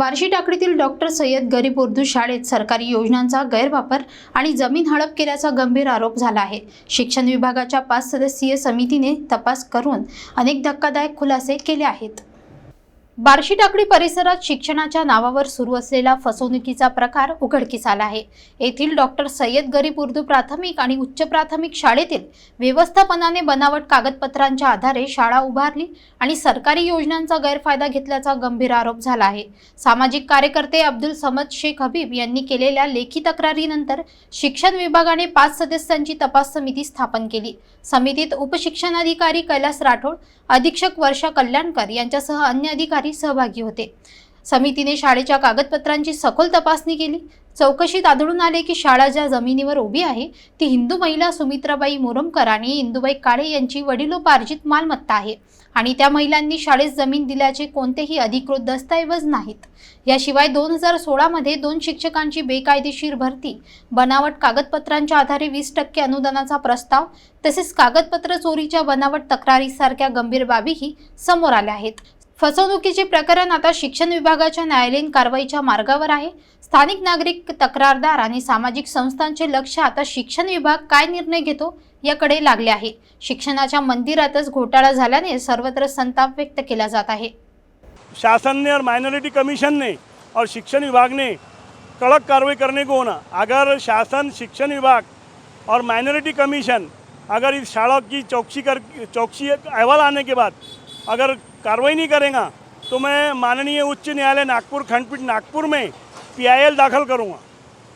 Barshi टाकडीतील doctor Syed गरीब उर्दू शाळेत सरकारी योजनांचा गैरवापर आणि जमीन हडप केल्याचा गंभीर आरोप झाला आहे. शिक्षण विभागाच्या पाच सदस्यीय समितीने तपास करून अनेक धक्कादायक खुलासे केले आहेत. बार्शी टाकडी परिसरात शिक्षणाच्या नावावर सुरू असलेला फसवणुकीचा प्रकार उघडकीस आला आहे. येथील डॉक्टर सय्यद गरीब उर्दू प्राथमिक आणि उच्च प्राथमिक शाळेतील व्यवस्थापनाने बनावट कागदपत्रांच्या आधारे शाळा उभारली आणि सरकारी योजनांचा गैरफायदा घेतल्याचा गंभीर आरोप झाला आहे. सामाजिक कार्यकर्ते अब्दुल समद शेख हबीब यांनी केलेल्या लेखी तक्रारीनंतर शिक्षण विभागाने पाच सदस्यांची तपास समिती स्थापन केली. समितीत उपशिक्षणाधिकारी कैलास राठोड अधीक्षक वर्षा कल्याणकर यांच्यासह अन्य अधिकारी सहभागी होते. समितीने शाळेच्या कागदपत्रांची सखोल तपासणी केली. चौकशीत आढळून आले की शाळा ज्या जमिनीवर उभी आहे ती हिंदू महिला सुमित्राबाई मुरमकर आणि इंदुबाई काळे यांची वडिलोपार्जित मालमत्ता आहे आणि त्या महिलांनी शाळेत जमीन दिल्याचे कोणतेही अधिकृत दस्तऐवज नाहीत. याशिवाय दोन हजार सोळामध्ये दोन शिक्षकांची बेकायदेशीर भरती बनावट कागदपत्रांच्या आधारे वीस टक्के अनुदानाचा प्रस्ताव तसेच कागदपत्र चोरीच्या बनावट तक्रारीसारख्या गंभीर बाबीही समोर आल्या आहेत. फसवणुकीचे प्रकरण आता शिक्षण विभागाच्या न्यायालयीन कारवाईच्या मार्गावर आहे. स्थानिक नागरिक तक्रारदार आणि सामाजिक संस्थांचे लक्ष आता शिक्षण विभाग काय निर्णय घेतो याकडे लागले आहे. शिक्षणाच्या मंदिरातच घोटाळा झाल्याने सर्वत्र संताप व्यक्त केला जात आहे. शासन और माइनॉरिटी कमीशन ने और शिक्षण विभाग ने कड़क कार्रवाई करने को होना अगर शासन शिक्षण विभाग और माइनॉरिटी कमीशन अगर इस शाला की चौकसी कर चौकसी अहवाल आने के बाद अगर कार्रवाई नहीं करेगा तो मैं माननीय उच्च न्यायालय नागपुर खंडपीठ नागपुर में पीआईएल दाखिल करूँगा।